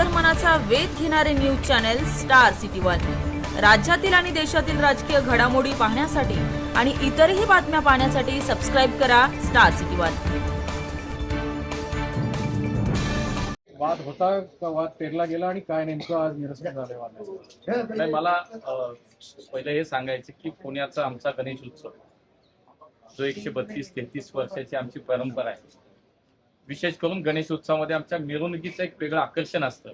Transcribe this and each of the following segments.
अंतर्मनाचा वेध घेणारे news channel star city one. राज्यातील आणि देशातील राजकीय घडामोडी पाहण्यासाठी आणि इतरही बातम्या पाहण्यासाठी सबस्क्राईब करा स्टार सिटी वन. वाद होता का? वाद पेरला गेला आणि काय नेमकं आज निरसन नाही मला पहिलं हे सांगायचं की पुण्याचा आमचा गणेश उत्सव जो एकशे बत्तीस तेहतीस वर्षाची आमची परंपरा आहे. विशेष करून गणेश उत्सवामध्ये आमच्या मिरवणुकीचं एक वेगळं आकर्षण असतं.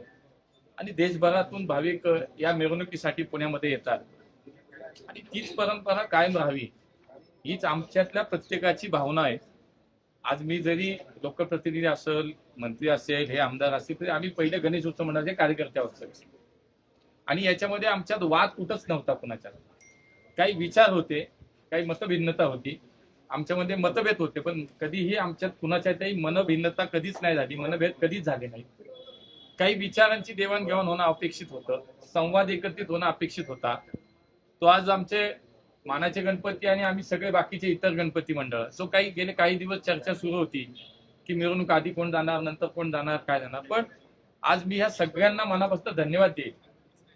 आणि देशभरातून भाविक या मिरवणुकीसाठी पुण्यामध्ये येतात. आणि तीच परंपरा कायम राहावी हीच आमच्यातल्या प्रत्येकाची भावना आहे. आज मी जरी लोकप्रतिनिधी असेल मंत्री असेल हे आमदार असतील तरी आम्ही पहिले गणेश उत्सव मंडळाचे कार्यकर्ते आहोत. आणि याच्यामध्ये आमच्यात वाद कुठंच नव्हता कुणाच्या काही विचार होते काही मतभिन्नता होती. आमच्यामध्ये मतभेद होते पण कधीही आमच्यात कुणाच्याही मनभिन्नता कधीच नाही झाली मनभेद कधीच झाले नाही. काही विचारांची देवाणघेवाण होणं अपेक्षित होतं संवाद एकत्रित होणं अपेक्षित होता. तो आज आमचे मानाचे गणपती आणि आम्ही सगळे बाकीचे इतर गणपती मंडळ सो काही गेले काही दिवस चर्चा सुरू होती की मिरवणूक आधी कोण जाणार नंतर कोण जाणार काय जाणार. पण आज मी ह्या सगळ्यांना मनापासून धन्यवाद देईल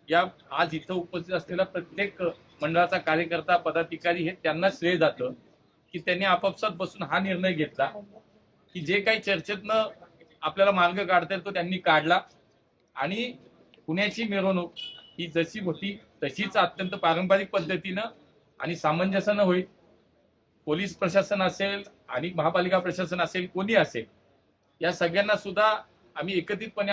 या आज इथं उपस्थित असलेला प्रत्येक मंडळाचा कार्यकर्ता पदाधिकारी हे त्यांना श्रेय जातं. की त्यांनी आपापसात बसून हा निर्णय घेतला की जे काही चर्चेतनं आपल्याला मार्ग काढता येईल तो त्यांनी काढला. आणि पुण्याची मिरवणूक ही जशी होती तशीच अत्यंत पारंपरिक पद्धतीनं आणि सामंजस्यानं होईल. पोलीस प्रशासन असेल आणि महापालिका प्रशासन असेल कोणी असेल या सगळ्यांना सुद्धा आम्ही एकत्रितपणे